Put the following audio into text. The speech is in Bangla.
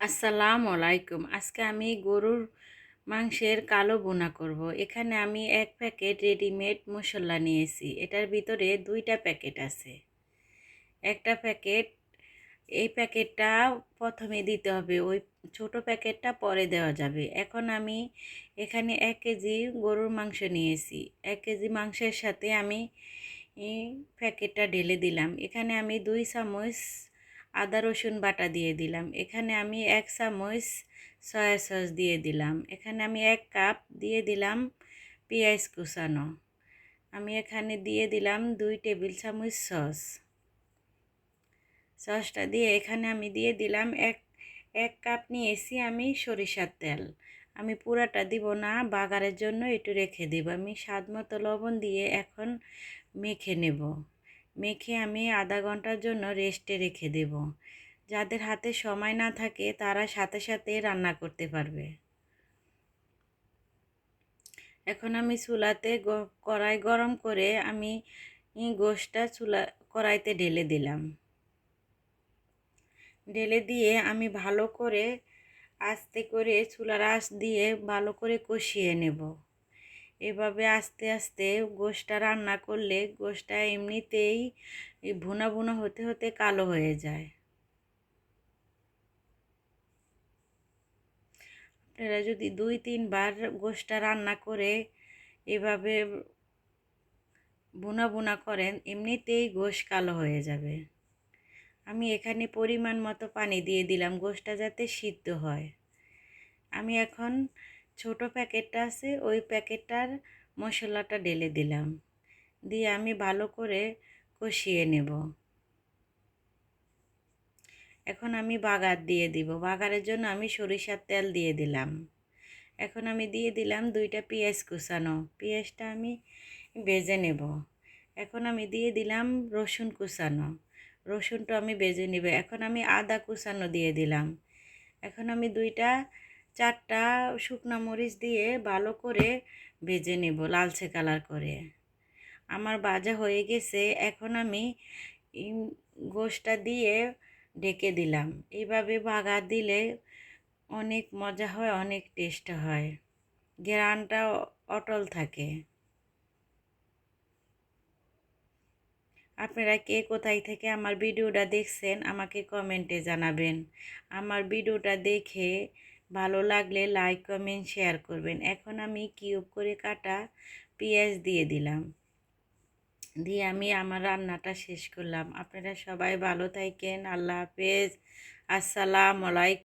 আসসালামু আলাইকুম। আজকে আমি গরুর মাংসের কালো বোনা করব। এখানে আমি এক প্যাকেট রেডিমেড মশলা নিয়েছি। এটার ভিতরে দুইটা প্যাকেট আছে। একটা প্যাকেট, এই প্যাকেটটা প্রথমে দিতে হবে। ওই ছোট প্যাকেটটা পরে দেওয়া যাবে। এখন আমি এখানে এক কেজি গরুর মাংস নিয়েছি। এক কেজি মাংসের সাথে আমি প্যাকেটটা ঢেলে দিলাম। এখানে আমি দুই চামচ আদা, রসুন বাটা দিয়ে দিলাম। এখানে আমি এক চামচ সয়া সস দিয়ে দিলাম। এখানে আমি এক কাপ দিয়ে দিলাম পেঁয়াজ কুচানো। আমি এখানে দিয়ে দিলাম দুই টেবিল চামচ সস। সসটা দিয়ে এখানে আমি দিয়ে দিলাম এক এক কাপ নিয়েছি আমি সরিষার তেল। আমি পুরাটা দিব না, বাগারের জন্য একটু রেখে দেব। আমি স্বাদ মতো লবণ দিয়ে এখন মেখে নেব। মেখে আমি আধা ঘণ্টার জন্য রেস্টে রেখে দেব। যাদের হাতে সময় না থাকে, তারা সাথে সাথে রান্না করতে পারবে। এখন আমি চুলাতে কড়াই গরম করে আমি গোশটা চুলা, কড়াইতে ঢেলে দিলাম। ঢেলে দিয়ে আমি ভালো করে আস্তে করে চুলার আঁচ দিয়ে ভালো করে কষিয়ে নেব। এভাবে আস্তে আস্তে গোশটা রান্না করলে গোশটা এমনিতেই ভুনা ভুনা হতে হতে কালো হয়ে যায়। আপনারা যদি দুই, তিনবার গোশটা রান্না করে এভাবে বুনা বুনা করেন, এমনিতেই গোশ কালো হয়ে যাবে। আমি এখানে পরিমাণ মতো পানি দিয়ে দিলাম, গোশটা যাতে সিদ্ধ হয়। আমি এখন ছোট প্যাকেটটা আছে, ওই প্যাকেটটার মশলাটা ঢেলে দিলাম। দিয়ে আমি ভালো করে কষিয়ে নেব। এখন আমি বাগার দিয়ে দিব। বাগারের জন্য আমি সরিষার তেল দিয়ে দিলাম। এখন আমি দিয়ে দিলাম দুইটা পেঁয়াজ কুচানো। পেঁয়াজটা আমি বেজে নেব। এখন আমি দিয়ে দিলাম রসুন কুচানো। রসুনটা আমি বেজে নেব। এখন আমি আদা কুচানো দিয়ে দিলাম। এখন আমি দুইটা চারটা শুকনো মরিচ দিয়ে ভালো করে ভেজে নেব লালচে কালার করে। আমার ভাজা হয়ে গেছে, এখন আমি গোশটা দিয়ে ঢেকে দিলাম। এইভাবে বাগা দিলে অনেক মজা হয়, অনেক টেস্ট হয়। গ্রানটা অটল থাকে। আপনারা কে কোথায় থেকে আমার ভিডিওটা দেখছেন আমাকে কমেন্টে জানাবেন। আমার ভিডিওটা দেখে ভালো লাগলে লাইক কমেন্ট শেয়ার করবেন। এখন আমি কিউব করে কাটা পেঁয়াজ দিয়ে দিলাম। দিয়ে আমি আমার রান্নাটা শেষ করলাম। আপনারা সবাই ভালো থাকেন। আল্লাহ হাফেজ। আসসালামু আলাইকুম।